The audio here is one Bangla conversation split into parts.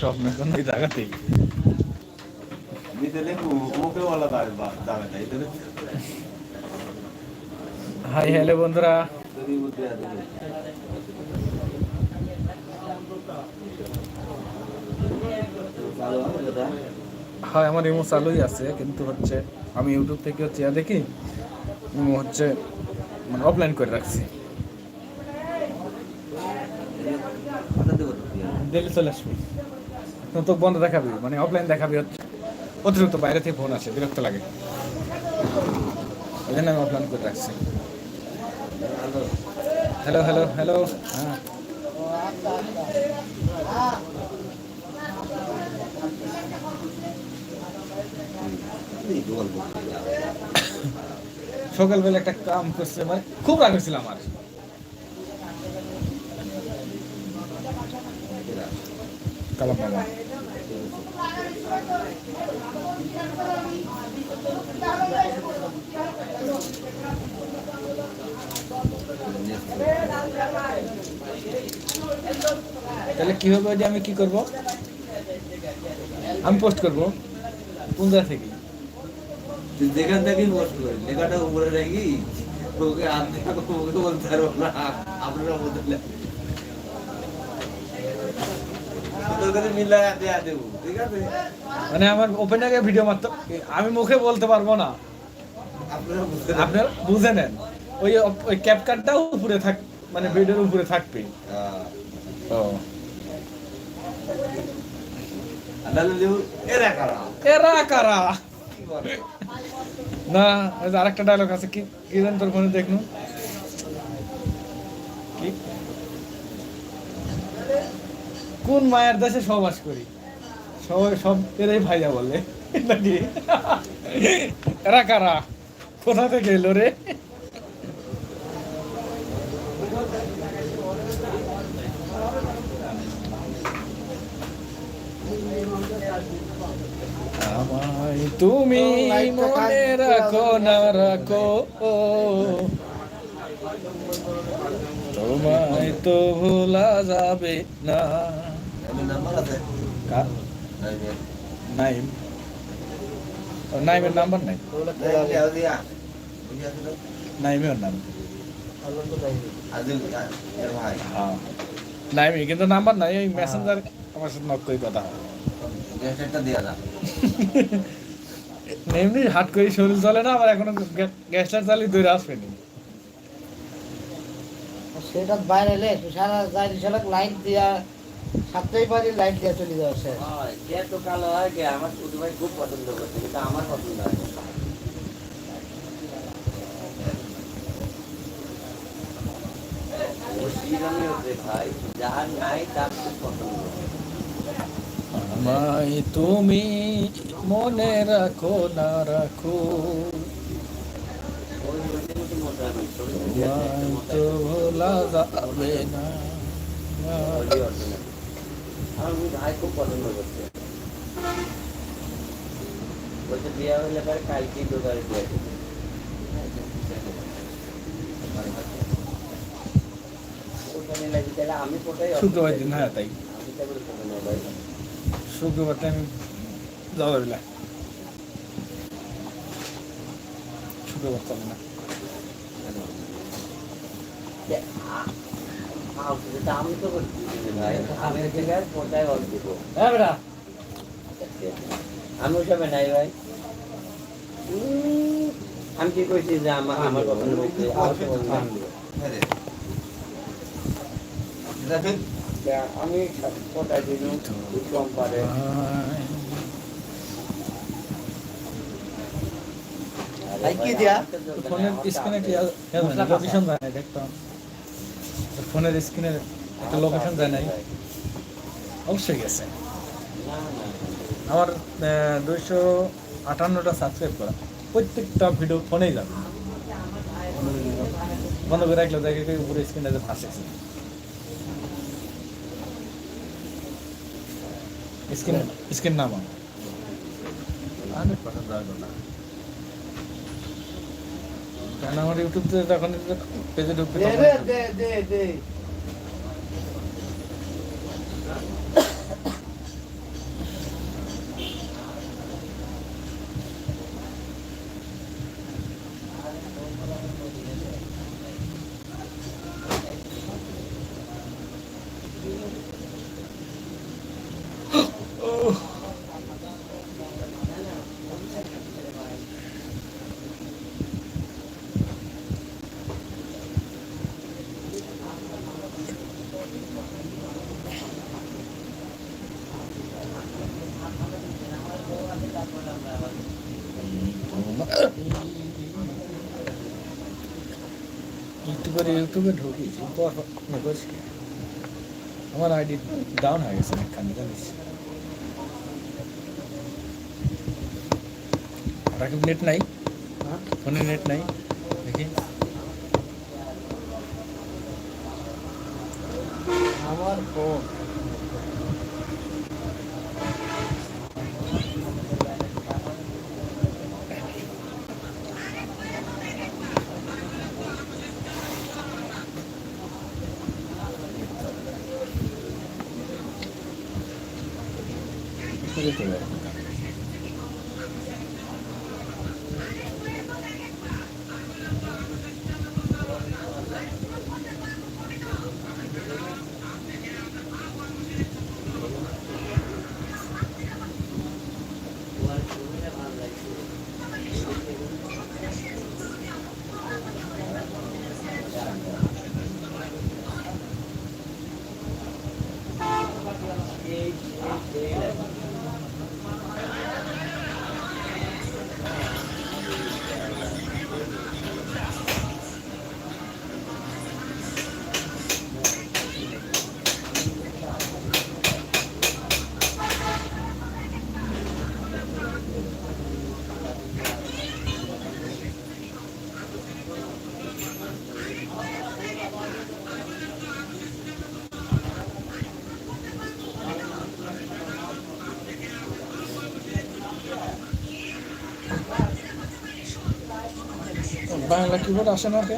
সব জায়গাতেই। এতে হাই হ্যালো বন্ধুরা। হয় আমার ইমো চালুই আছে কিন্তু হচ্ছে আমি ইউটিউব থেকে হচ্ছে ইয়া দেখি হচ্ছে মানে অফলাইন করে রাখছি। দিল্লি চলে আসবি। তো বন্ধ দেখাবি মানে অফলাইন দেখাবি হচ্ছে। অতিরিক্ত বাইরে থেকে ফোন আসে, বিরক্ত লাগে। ওই জন্য আমি অফলাইন করে রাখছি। হ্যালো হ্যালো হ্যালো হ্যাঁ এই গল্প সকালবেলা একটা কাম করছে মানে খুব রাগ হয়েছিল আমার। কালাম মামা তাহলে কি হবে যে আমি কি করব? আমি পোস্ট করব। কোন জায়গা থেকে? যেখান বস লেখাটা উপরে রাখি ওকে হাত ওকে বলতে পারব না আপনারা বলতে মানে আমার ওপেন আগে ভিডিও মারতে আমি মুখে বলতে পারব না। আপনারা বুঝে নেন ওই ওই ক্যাপকাটটাও উপরে থাক মানে ভিডিওর উপরে থাকবে। ও। এরা কারা? এরা কারা? না আরেকটা ডায়লগ আছে, কি কি তোর ফোনে দেখনু। কি? কোন মায়ের দেশে সবাস করি? সবাই সব এরাই ভাইয়া বলে, নাকি? এরা কারা? কোথা থেকে এলো রে? তুমি মনে রাখো না রাখো। তোমায় তো ভোলা যাবে না। নাইম। নাইমের নাম্বার নাই। নাইমের নাম। হ্যাঁ। নাইমি কিন্তু নাম্বার নাই ওই মেসেঞ্জার আমার সাথে নক করে কথা হয়। গ্যাসটা দিয়া দা এমনি হাট করে শরীর চলে না আবার এখনও গ্যাসটা চালিয়ে দৌড়ে আসবেনি সেটা বাইরে এলে সারা চারি সালাক লাইট দিয়া সাতটাই বাড়ি লাইট দিয়া চলে যাওয়া যে তো কালো হয় কি আমার ছোট ভাই খুব পছন্দ করছে কিন্তু আমার পছন্দ হয় ভাই যার নাই তার খুব পছন্দ। আমায় তুমি মনে রাখো না রাখো। তোমায় তো ভোলা যাবে না। বলছে বিয়ে হলে পরে বিয়ে আমি কোথায় শুক্রবার হ্যাঁ তাই। বলতে শুক্রবার টাইম যাওয়া শুক্রবার চলে না। আমি তো করছি আমি জায়গায় কোথায় অল দিব হ্যাঁ বেটা। আমি ওসবে নাই ভাই। আমি কি কইছি যে আমার আমার পছন্দ হয়েছে আমি দিন পারে? ফোনের স্ক্রিনে কি লোকেশন যায় না দেখতাম। ফোনের স্ক্রিনে একটা লোকেশন যায় নাই। অবশ্যই গেছে। আমার দুইশো আটান্নটা সাবস্ক্রাইব করা। প্রত্যেকটা ভিডিও ফোনেই যাবে। বন্ধ করে রাখলে দেখে উপরে স্ক্রিনে ফাঁসেছে স্ক্রিন স্ক্রিন নাম কেন আমার ইউটিউব তো তখন পেজে ঢুকতে দে দে দে দে। একটু ইউটিউবে ঢুকিয়েছি পর আমার আইডি ডাউন হয়ে গেছে অনেকখানি জানিস? নেট নাই? ফোনে নেট নাই? দেখি। আমার ফোন যেতে পারে বাংলা কিবোর্ড আসে না কে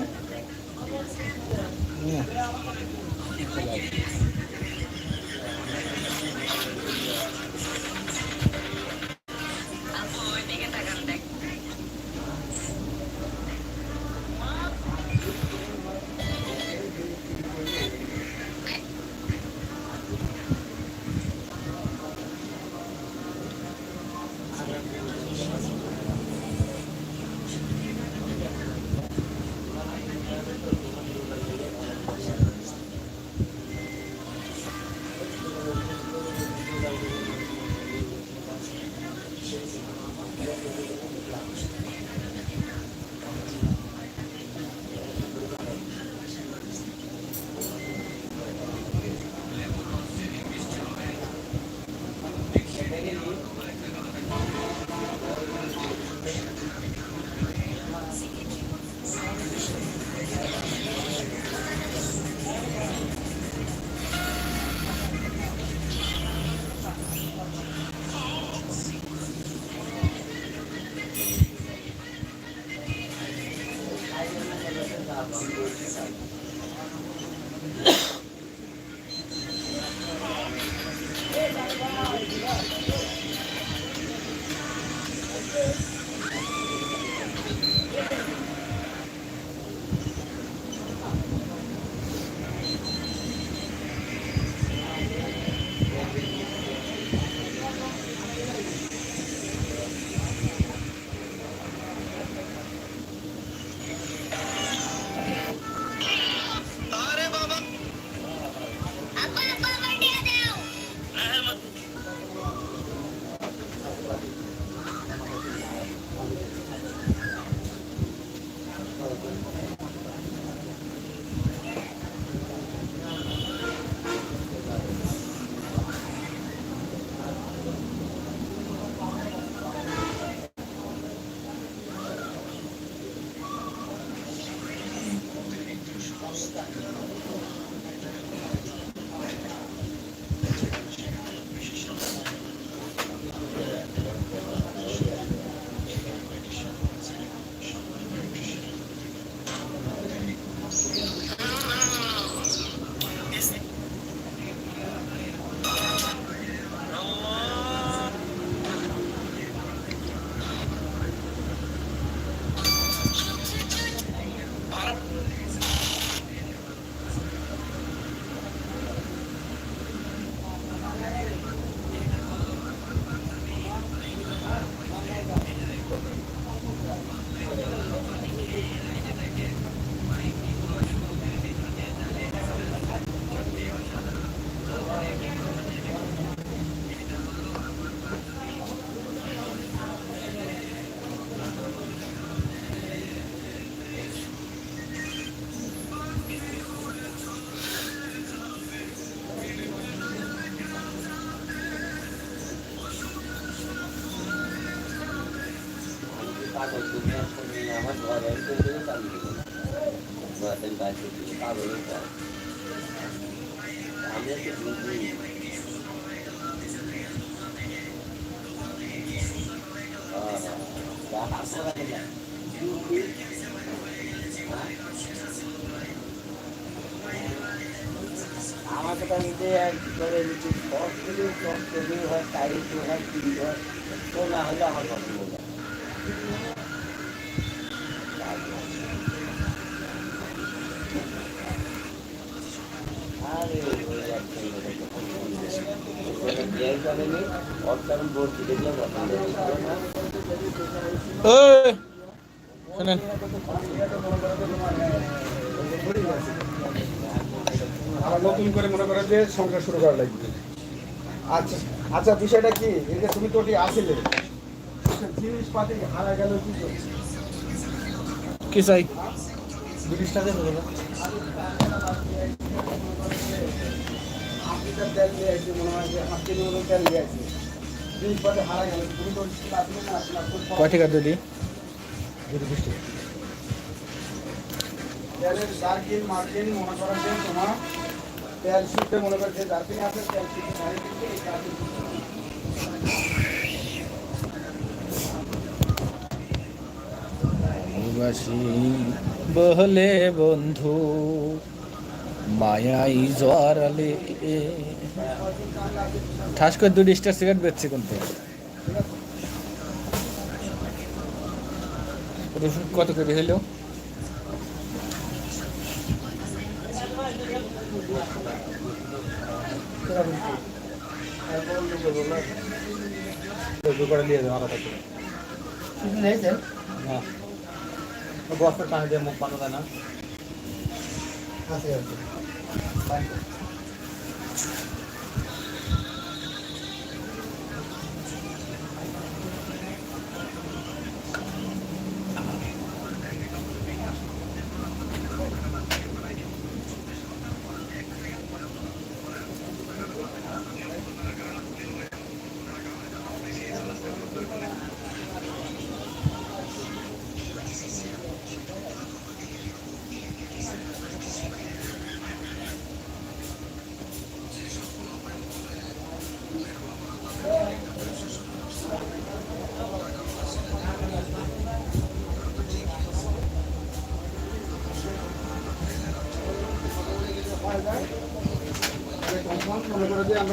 আমি একটু বুঝি আমার কথা নিতে করে নিচ্ছি সব কিছু সব তৈরি হয় টাইট হয় টিভি হয়, তো না হলে আমার পছন্দ শুনেন নতুন করে মনে করে যে সংসার শুরু করা লাগবে। আচ্ছা আচ্ছা বিষয়টা কি? তুমি তোটি আসিলে। জিনিসপাতি হারা গেল কি করে? কি চাই ব্রিটিশটা দেবো আশিটা তেল নিয়ে আসছে মনে হয় যে হাফ কেজি মতো তেল নিয়ে আসছে জিনিসপাতি হারা গেল তুমি তো আসলে না আসলে আসলে কয় টাকা দিদি তেলের জার্কিন মার্কিন মনে করেন যে তোমার তেল শুদ্ধে মনে করে যে জার্কিন আছে তেল শুদ্ধে ভালোবাসি বহলে বন্ধু, মায়াই জোয়ারালে ঠাস করে দুটি স্টার সিগারেট বেচছে কিন্তু কত করে হইল? করে দেওয়া কথা কিছু নেই স্যার বস্তার টাকা দিয়ে মুখ বানো না আছে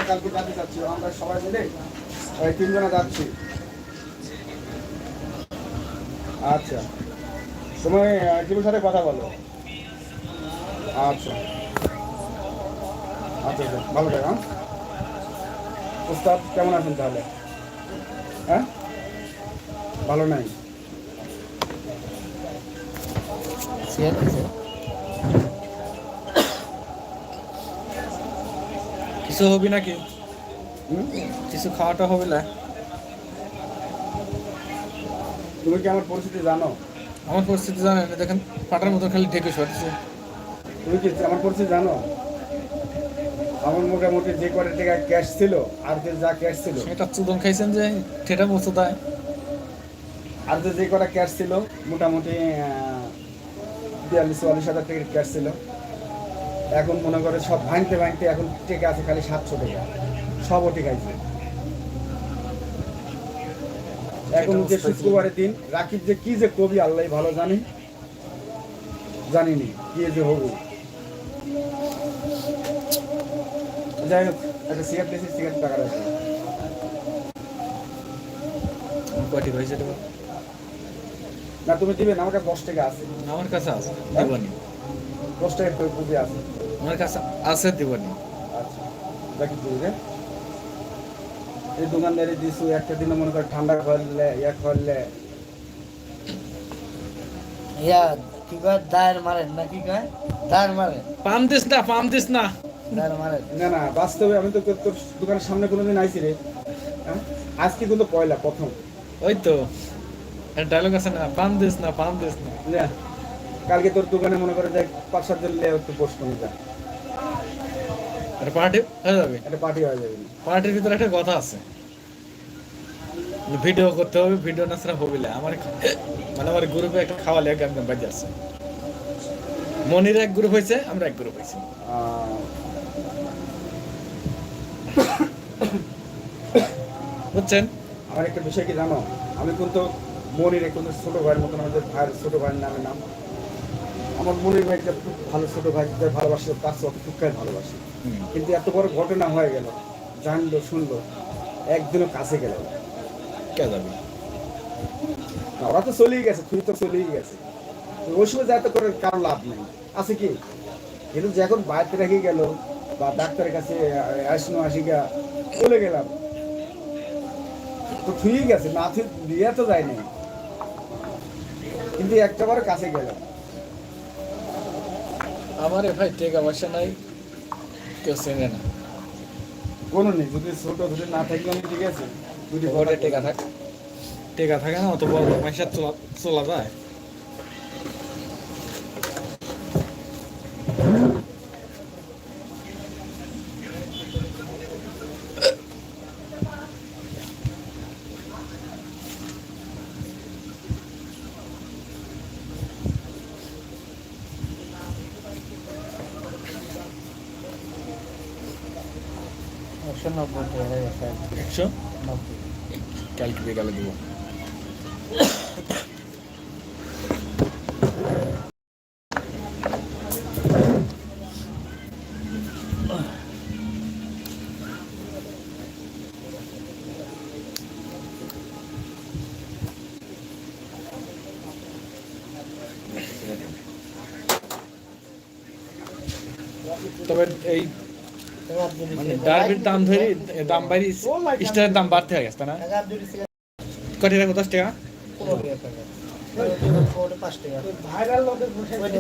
কালকে যাতে যাচ্ছি, আমরা সবাই মিলে তিনজনে যাচ্ছি। আচ্ছা। তুমি টিভির সাথে কথা বলো? আচ্ছা। আচ্ছা আচ্ছা ভালো থাকে হ্যাঁ। উস্তাদ, কেমন আছেন তাহলে? হ্যাঁ? ভালো নাই স্যার আছে কিছু হবে নাকি? কিছু খাওয়াটা হবে না তুমি কি আমার পরিস্থিতি জানো? আমার পরিস্থিতি জানেন না, দেখেন পাটার মতো খালি ঢেকে সরছে তুমি কি আমার পরিস্থিতি জানো? আমার মোটামুটি যে কটা টাকা ক্যাশ ছিল আর যে যা ক্যাশ ছিল। সেটা চুদন খাইছেন যে ঠেটা মতো দেয় আর যে যে কটা ক্যাশ ছিল মোটামুটি বিয়াল্লিশ চুয়াল্লিশ হাজার টাকার ক্যাশ ছিল। এখন মনে করে সব ভাঙতে ভাঙতে এখন টেকে আছে খালি সাতশো টাকা। সবও টেকাইছে। এখন যে শুক্রবারের দিন রাকিব যে কি যে কবি আল্লাহ ভালো জানি? জানিনি কি যে হবে। যাই হোক একটা সিগারেট দিয়েছি সিগারেট টাকা রাখি কয়টি হয়েছে দেবো না তুমি দিবে না আমার কাছে দশ টাকা আছে। আমার কাছে আছে দেবানি। দশ টাকা আছে। আমার কাছে আছে দেবানি। আচ্ছা এই দোকানদারি দিছু একটা দিনে মনে করে ঠান্ডা করলে ইয়া করলে। ইয়া কি কয়? দায়ের মারেন না কি কয়? দায়ের মারেন। পাম দিস না পাম দিস না। দায়ের মারেন। না না বাস্তবে আমি তো তোর দোকানের সামনে কোনোদিন আইছি রে। হ্যাঁ? আজকে কিন্তু পয়লা প্রথম। ওই তো। ডায়লগ আছে না পাম দিস না পাম দিস না। কালকে তোর দোকানে মনে করে যে পাঁচ সাত জন লে একটু বসবো না একটা পার্টি হয়ে যাবে? একটা পার্টি হয়ে যাবে। পার্টির ভিতরে একটা কথা আছে। ভিডিও করতে হবে ভিডিও না ছাড়া হবে না। আমার মানে আমার গ্রুপে একটা খাওয়ালে এক একদম বাজে আছে। মনির এক গ্রুপ হয়েছে আমরা এক গ্রুপ হয়েছি। বুঝছেন? আমার একটা বিষয় কি জানো? আমি কিন্তু মনির কিন্তু ছোট ভাইয়ের মতন আমাদের ভাইয়ের ছোট ভাইয়ের নামে নাম। আমার মনির ভাইটা খুব ভালো ছোট ভাই ভালোবাসে তার অত টুকায় ভালোবাসে। কিন্তু এত বড় ঘটনা হয়ে গেল। জানলো শুনলো একদিনও কাছে গেল। কে যাবে ওরা তো চলেই গেছে তুই তো চলেই গেছে। ওই সময় যাতে করে কারও লাভ নেই। আছে কি? কিন্তু যখন বাড়িতে রেখে গেল বা ডাক্তারের কাছে আসনো আসিকা চলে গেলাম। তো থুই গেছে না থুই দিয়ে তো যায়নি। কিন্তু একটা বার কাছে গেলাম আমার ভাই টেকা পয়সা নাই। কেউ চেনে না। কোনো নেই যদি ছোট যদি না থাকলে আমি ঠিক আছে। যদি ঘরে টেকা থাক। টেকা থাকে না অত বড় পয়সা চলা চলা যায়। একশো নব্বই একশো? নব্বই। কালকে বিকালে দিব তবে এই এগার দুই মানে ডার্বির দাম ধরে দাম বাড়ি স্টারের দাম বাড়তে হয়ে গেছে না? কটি টাকা দশ টাকা?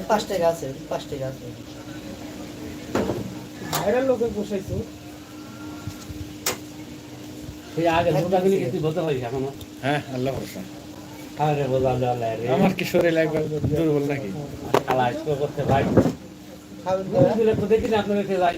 পাঁচ আছে পাঁচ আছে ভাইরাল বসাইছো হ্যাঁ আমার কি শরীর একবার দুর্বল নাকি? দেখি না আপনার কাছে যাই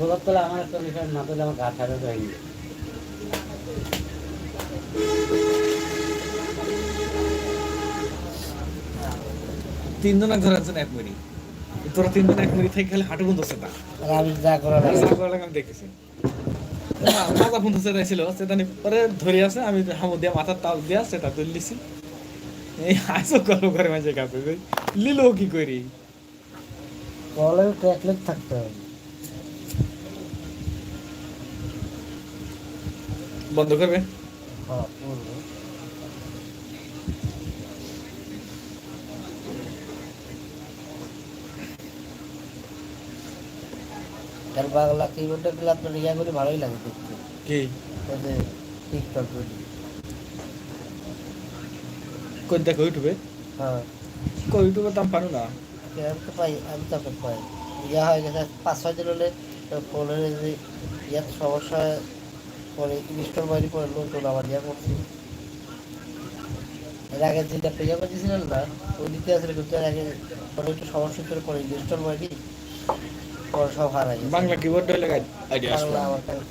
বলার তলে আমার একটা বিষয় না পেলে আমার গা ছাড়া হয়ে গেছে। তিনজন ধরে এক মিনিট। তোরা তিনজন এক মিনিট থেকে খালি হাঁটু বন্ধু সেটা আর আমি যা করা যা করা আমি দেখেছি না, মাজা বন্ধু সেটা ছিল সেটা পরে ধরে আছে আমি হামু দিয়া মাথার তাল দিয়া সেটা তুললিছি এই হাসো গল্প করে মাঝে কাছে লিলো কি করি? কলে ট্যাকলেট থাকতে হবে। বন্ধ করবে? তার বাংলা কিবোর্ডটা দিলে আপনার ইয়া করে ভালোই লাগে দেখতে। কি? ওই যে টিকটক গুলি কই দেখো ইউটিউবে? হ্যাঁ। কই ইউটিউবে দাম পারো না? আমি তো পাই আমি তো পাই। ইয়া হয়ে গেছে পাঁচ ছয় দিন হলে ফোনের যে ইয়ার সমস্যা পরে ইনস্টল বাইরে পরে নতুন আবার ইয়া করছি। এর আগে যেটা ইয়া করতেছিলেন না? ওই দিতে আসলে কিন্তু এর আগে পরে একটু সমস্যা করে পরে ইনস্টল বাইরে পরে সব হারাই বাংলা কিবোর্ড হলে আইডিয়া আসবে বাংলা আমার খারাপ।